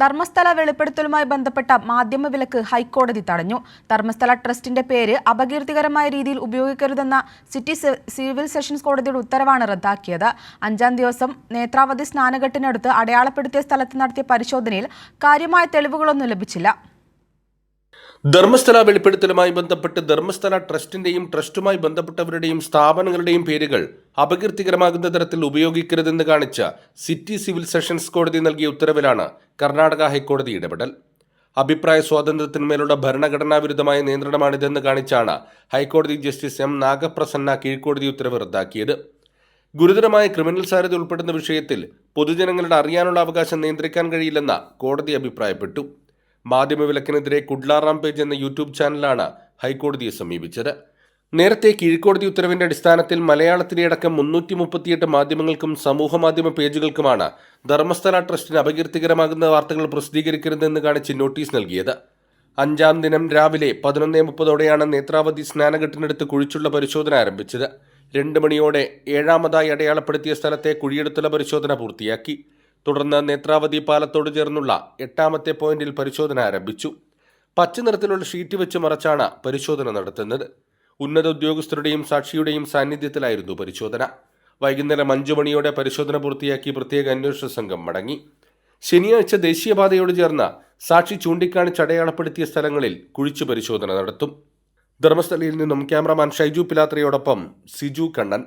ധർമ്മസ്ഥല വെളിപ്പെടുത്തലുമായി ബന്ധപ്പെട്ട മാധ്യമ വിലക്ക് ഹൈക്കോടതി തടഞ്ഞു. ധർമ്മസ്ഥല ട്രസ്റ്റിന്റെ പേര് അപകീർത്തികരമായ രീതിയിൽ ഉപയോഗിക്കരുതെന്ന സിറ്റി സിവിൽ സെഷൻസ് കോടതിയുടെ ഉത്തരവാണ് റദ്ദാക്കിയത്. അഞ്ചാം ദിവസം നേത്രാവതി സ്നാനഘട്ടിനടുത്ത് അടയാളപ്പെടുത്തിയ സ്ഥലത്ത് നടത്തിയ പരിശോധനയിൽ കാര്യമായ തെളിവുകളൊന്നും ലഭിച്ചില്ല. ധർമ്മസ്ഥല വെളിപ്പെടുത്തലുമായി ബന്ധപ്പെട്ട് ധർമ്മസ്ഥല ട്രസ്റ്റിന്റെയും ട്രസ്റ്റുമായി ബന്ധപ്പെട്ടവരുടെയും സ്ഥാപനങ്ങളുടെയും പേരുകൾ അപകീർത്തികരമാകുന്ന തരത്തിൽ ഉപയോഗിക്കരുതെന്ന് കാണിച്ച സിറ്റി സിവിൽ സെഷൻസ് കോടതി നൽകിയ ഉത്തരവിലാണ് കർണാടക ഹൈക്കോടതി ഇടപെടൽ. അഭിപ്രായ സ്വാതന്ത്ര്യത്തിന്മേലുള്ള ഭരണഘടനാ വിരുദ്ധമായ നിയന്ത്രണമാണിതെന്ന് കാണിച്ചാണ് ഹൈക്കോടതി ജസ്റ്റിസ് എം നാഗപ്രസന്ന കീഴ്ക്കോടതി ഉത്തരവ് റദ്ദാക്കിയത്. ഗുരുതരമായ ക്രിമിനൽ സാധ്യത ഉൾപ്പെടുന്ന വിഷയത്തിൽ പൊതുജനങ്ങളുടെ അറിയാനുള്ള അവകാശം നിയന്ത്രിക്കാൻ കഴിയില്ലെന്ന കോടതി അഭിപ്രായപ്പെട്ടു. മാധ്യമവിലക്കിനെതിരെ കുഡ്ലാറാം പേജ് എന്ന യൂട്യൂബ് ചാനലാണ് ഹൈക്കോടതിയെ സമീപിച്ചത്. നേരത്തെ കീഴ്ക്കോടതി ഉത്തരവിന്റെ അടിസ്ഥാനത്തിൽ മലയാളത്തിലെയടക്കം മുന്നൂറ്റി മുപ്പത്തിയെട്ട് മാധ്യമങ്ങൾക്കും സമൂഹ മാധ്യമ പേജുകൾക്കുമാണ് ധർമ്മസ്ഥല ട്രസ്റ്റിന് അപകീർത്തികരമാകുന്ന വാർത്തകൾ പ്രസിദ്ധീകരിക്കരുതെന്ന് കാണിച്ച് നോട്ടീസ് നൽകിയത്. അഞ്ചാം ദിനം രാവിലെ പതിനൊന്നേ മുപ്പതോടെയാണ് നേത്രാവതി സ്നാനഘട്ടിനടുത്ത് കുഴിച്ചുള്ള പരിശോധന ആരംഭിച്ചത്. രണ്ട് മണിയോടെ ഏഴാമതായി അടയാളപ്പെടുത്തിയ സ്ഥലത്തെ കുഴിയെടുത്തുള്ള പരിശോധന പൂർത്തിയാക്കി. തുടർന്ന് നേത്രാവതി പാലത്തോട് ചേർന്നുള്ള എട്ടാമത്തെ പോയിന്റിൽ പരിശോധന ആരംഭിച്ചു. പച്ച നിറത്തിലുള്ള ഷീറ്റ് വെച്ച് മറച്ചാണ് പരിശോധന നടത്തുന്നത്. ഉന്നത ഉദ്യോഗസ്ഥരുടെയും സാക്ഷിയുടെയും സാന്നിധ്യത്തിലായിരുന്നു പരിശോധന. വൈകുന്നേരം അഞ്ചു മണിയോടെ പരിശോധന പൂർത്തിയാക്കി പ്രത്യേക അന്വേഷണ സംഘം മടങ്ങി. ശനിയാഴ്ച ദേശീയപാതയോട് ചേർന്ന സാക്ഷി ചൂണ്ടിക്കാണിച്ച് അടയാളപ്പെടുത്തിയ സ്ഥലങ്ങളിൽ കുഴിച്ചു പരിശോധന നടത്തും. ധർമ്മസ്ഥലയിൽ നിന്നും ക്യാമറമാൻ ഷൈജു പിലാത്രയോടൊപ്പം സിജു കണ്ണൻ.